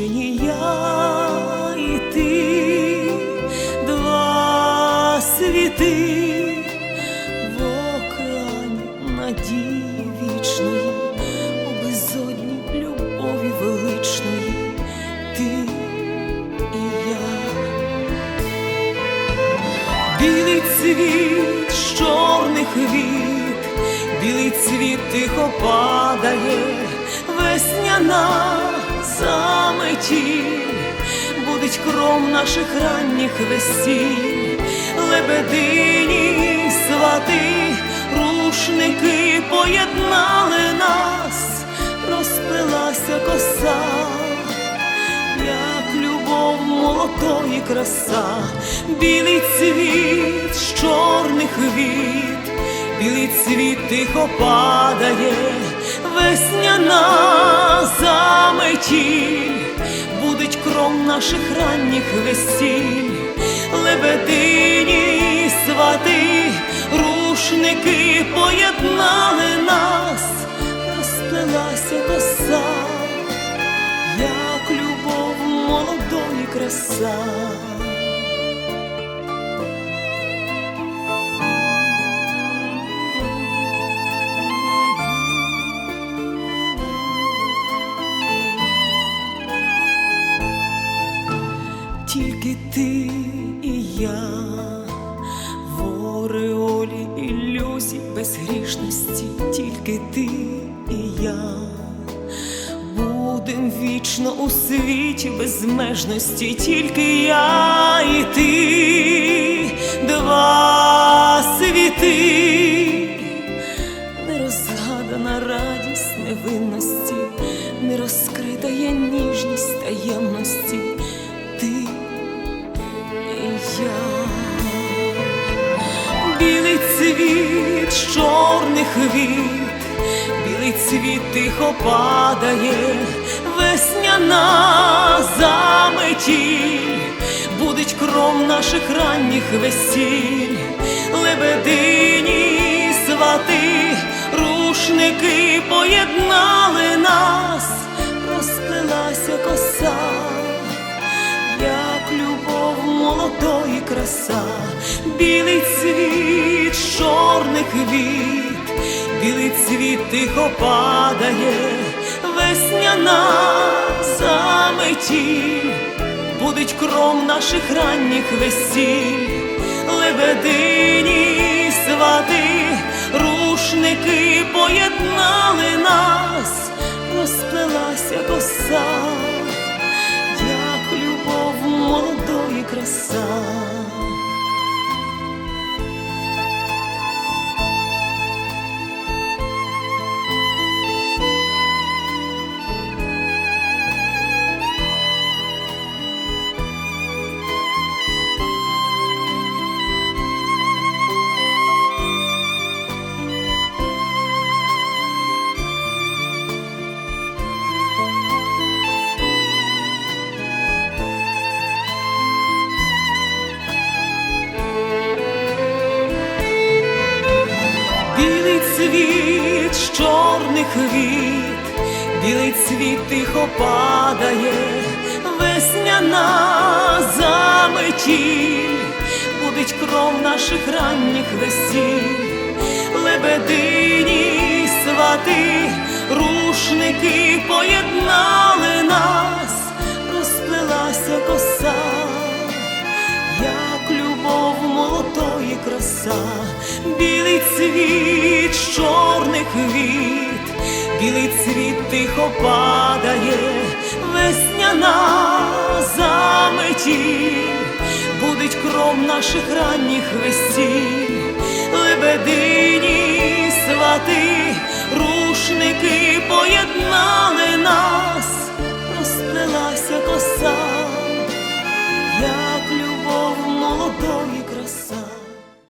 і я, і ти, два світи в океані надії вічної, у безодні любові величної, ти і я. Білий цвіт з чорних вік, білий цвіт тихо падає, весняна заметіль, будить кров наших ранніх весіль, лебедині свати, рушники поєднали нас, розплилася коса як любов молодої краса, білий цвіт з чорних віт, білий цвіт тихо падає, весняна заметіль, будить кров наших ранніх весіль, лебедині свати, рушники поєднали нас, розплелася коса як любов молодої краса. Безгрішності, тільки ти і я. Будем вічно у світі безмежності, тільки я і ти, два світи, нерозгадана радість невинності, не розкрита є ніжність таємності, чорних віт, білий цвіт тихо падає, весняна заметіль, будить кров наших ранніх весіль, лебедині свати, рушники поєднали нас, розплилася коса як любов молодої краса, білий цвіт чорних віт, білий цвіт тихо падає, весняна заметіль, будить кром наших ранніх весіль, лебедині свати, рушники поєднали нас, цвіт з чорних віт, білий цвіт тихо падає, весняна заметіль, будить кров наших ранніх весіль, лебедині свати, рушники поєднали нас, розплелася коса як любов молодої краса, білий цвіт з чорних віт, білий цвіт тихо падає, весняна заметі, будить кров наших ранніх весів, лебедині свати, рушники поєднані.